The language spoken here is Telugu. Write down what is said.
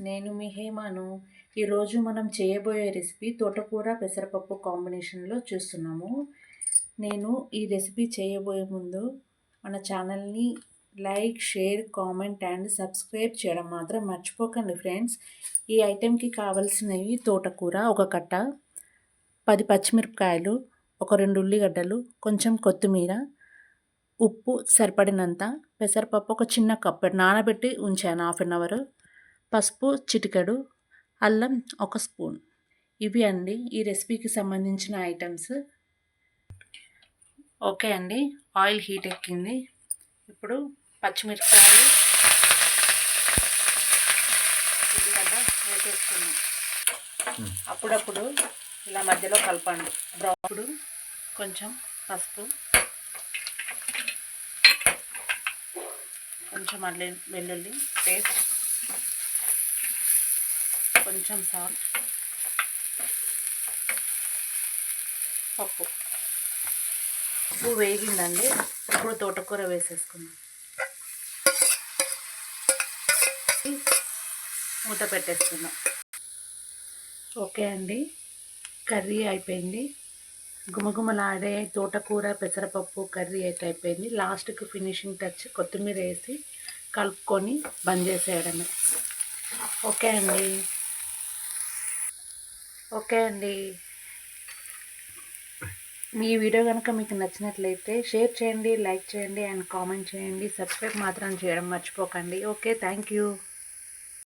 నేను మీ హేమాను ఈరోజు మనం చేయబోయే రెసిపీ తోటకూర పెసరపప్పు కాంబినేషన్లో చూస్తున్నాము. నేను ఈ రెసిపీ చేయబోయే ముందు మన ఛానల్ని like share comment and subscribe చేయడం మాత్రం మర్చిపోకండి ఫ్రెండ్స్. ఈ ఐటెంకి కావలసినవి తోటకూర ఒక కట్ట పది పచ్చిమిరపకాయలు ఒక రెండు ఉల్లిగడ్డలు కొంచెం కొత్తిమీర ఉప్పు సరిపడినంత పెసరపప్పు ఒక చిన్న కప్పు నానబెట్టి ఉంచాను హాఫ్ అన్ అవర్. పసుపు చిటికెడు అల్లం ఒక స్పూన్. ఇవి అండి ఈ రెసిపీకి సంబంధించిన ఐటమ్స్. ఓకే అండి ఆయిల్ హీట్ ఎక్కింది. ఇప్పుడు పచ్చిమిరపకాయలు. ఉల్లిగడ్డ వేసేసుకున్నాం అప్పుడప్పుడు ఇలా మధ్యలో కలపండి. బ్రౌన్ కొంచెం పసుపు. కొంచెం అల్లి వెల్లుల్లి పేస్ట్. కొంచెం సాల్ట్. పప్పు. ఉప్పు వేగిందండి. ఇప్పుడు తోటకూర వేసేసుకుందాం. మూత పెట్టేసుకుందాం. ఓకే అండి. కర్రీ అయిపోయింది. గుమగుమలాడే తోటకూర పెసరపప్పు కర్రీ అయితే అయిపోయింది. లాస్ట్కి ఫినిషింగ్ టచ్ కొత్తిమీర వేసి కలుపుకొని బంద్ చేసేయడమే. ఓకే అండి. ఓకే అండి. మీ వీడియో కనుక మీకు నచ్చినట్లయితే షేర్ చేయండి లైక్ చేయండి అండ్ కామెంట్ చేయండి. సబ్స్క్రైబ్ మాత్రం చేయడం మర్చిపోకండి. Okay thank you.